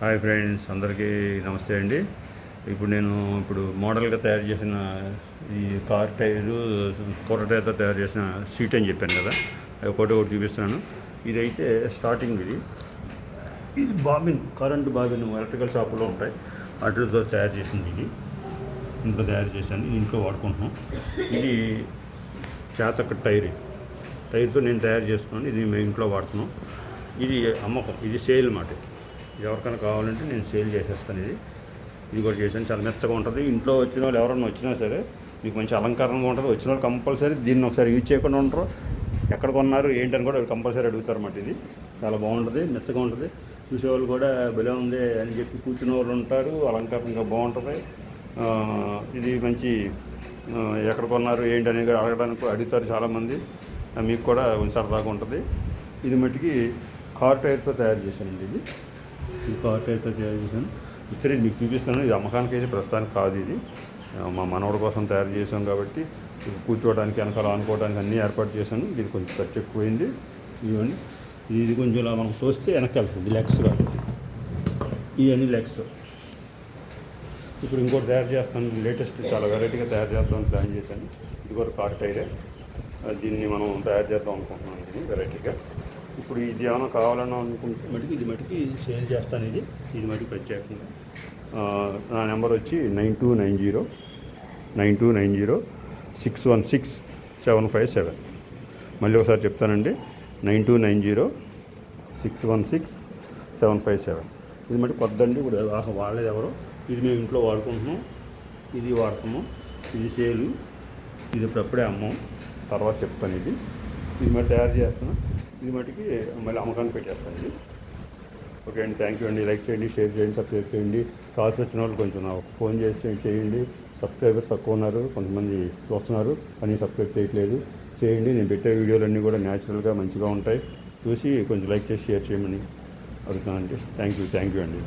Hi friends అందరికీ నమస్తే అండి. ఇప్పుడు నేను ఇప్పుడు మోడల్గా తయారు చేసిన ఈ కార్ టైరు స్కూటర్ టైర్తో తయారు చేసిన సీట్ అని చెప్పాను కదా. అది ఒకటి ఒకటి చూపిస్తున్నాను. ఇదైతే స్టార్టింగ్ ఇది. ఇది బాబిన్ కరెంట్ బాబిన్ ఎలక్ట్రికల్ షాపులో ఉంటాయి. వాటితో తయారు చేసింది ఇది. ఇంట్లో తయారు చేశాను. ఇంట్లో వాడుకుంటున్నాం. ఇది చేతక టైర్. టైర్తో నేను తయారు చేసుకున్నాను ఇది మేము ఇంట్లో వాడుతున్నాం. ఇది అమ్మకం. ఇది సేల్ మాట. ఎవరికైనా కావాలంటే నేను సేల్ చేసేస్తాను ఇది. ఇది కూడా చేశాను. చాలా మెత్తగా ఉంటుంది. ఇంట్లో వచ్చిన వాళ్ళు ఎవరైనా వచ్చినా సరే మీకు మంచి అలంకరణగా ఉంటుంది. వచ్చిన వాళ్ళు కంపల్సరీ దీన్ని ఒకసారి యూజ్ చేయకుండా ఉంటారు ఎక్కడ కొన్నారు ఏంటని కూడా కంపల్సరీ అడుగుతారు అన్నమాట ఇది. చాలా బాగుంటుంది మెత్తగా ఉంటుంది. చూసేవాళ్ళు కూడా భలే ఉంది అని చెప్పి కూర్చున్న వాళ్ళు ఉంటారు. అలంకరణంగా బాగుంటుంది. ఇది మంచి ఎక్కడ కొన్నారు ఏంటి అనేది అడగడానికి అడుగుతారు చాలామంది. మీకు కూడా సరదాగా ఉంటుంది. ఇది మట్టికి కార్ టైర్తో తయారు చేశానండి ఇది. ఈ కార్ టైర్తో తయారు చేశాను మీకు చూపిస్తాను. ఇది అమ్మకానికి అయితే ప్రస్తుతానికి కాదు ఇది. మా మనవడి కోసం తయారు చేసాం కాబట్టి కూర్చోవడానికి వెనకాల ఆనుకోవడానికి అన్నీ ఏర్పాటు చేశాను. దీనికి కొంచెం ఖర్చు ఎక్కువైంది. ఇవ్వండి ఇది కొంచెం ఇలా మనం చూస్తే వెనక్కి వెళ్తుంది లెగ్స్ కాబట్టి. ఇవన్నీ లెగ్స్. ఇప్పుడు ఇంకోటి తయారు చేస్తాను. లేటెస్ట్ చాలా వెరైటీగా తయారు చేద్దామని ప్లాన్ చేశాను. ఇది కూడా కార్ టైరే. దీన్ని మనం తయారు చేద్దాం అనుకుంటున్నాం. ఇది వెరైటీగా. ఇప్పుడు ఇది ఏమైనా కావాలని అనుకుంటే మటుకు ఇది మటుకి సేల్ చేస్తాను ఇది ఇది మటుకు ప్రత్యేకంగా. నా నెంబర్ వచ్చి nine two nine zero nine two nine zero six one six seven five seven. మళ్ళీ ఒకసారి చెప్తానండి. Nine two nine zero six one six seven five seven. ఇది మటు కొద్దండి ఇప్పుడు అసలు వాడలేదు ఎవరు. ఇది మేము ఇంట్లో వాడుకుంటున్నాం. ఇది వాడుతున్నాం ఇది సేలు. ఇది ఇప్పుడు అప్పుడే అమ్మం. తర్వాత చెప్తాను ఇది. ఇది మరి తయారు చేస్తున్నాం. ఇది మటుకి మళ్ళీ అమ్మకాన్ని పెట్టేస్తాను ఓకే అండి థ్యాంక్ యూ అండి. లైక్ చేయండి షేర్ చేయండి సబ్స్క్రైబ్ చేయండి. కాల్స్ వచ్చిన వాళ్ళు కొంచెం నాకు ఫోన్ చేసి చేయండి. సబ్స్క్రైబర్స్ తక్కువ ఉన్నారు కొంతమంది చూస్తున్నారు కానీ సబ్స్క్రైబ్ చేయట్లేదు. చేయండి నేను పెట్టే వీడియోలన్నీ కూడా న్యాచురల్గా మంచిగా ఉంటాయి. చూసి కొంచెం లైక్ చేసి షేర్ చేయమని అడుగుతున్నానండి థ్యాంక్ యూ థ్యాంక్ యూ అండి.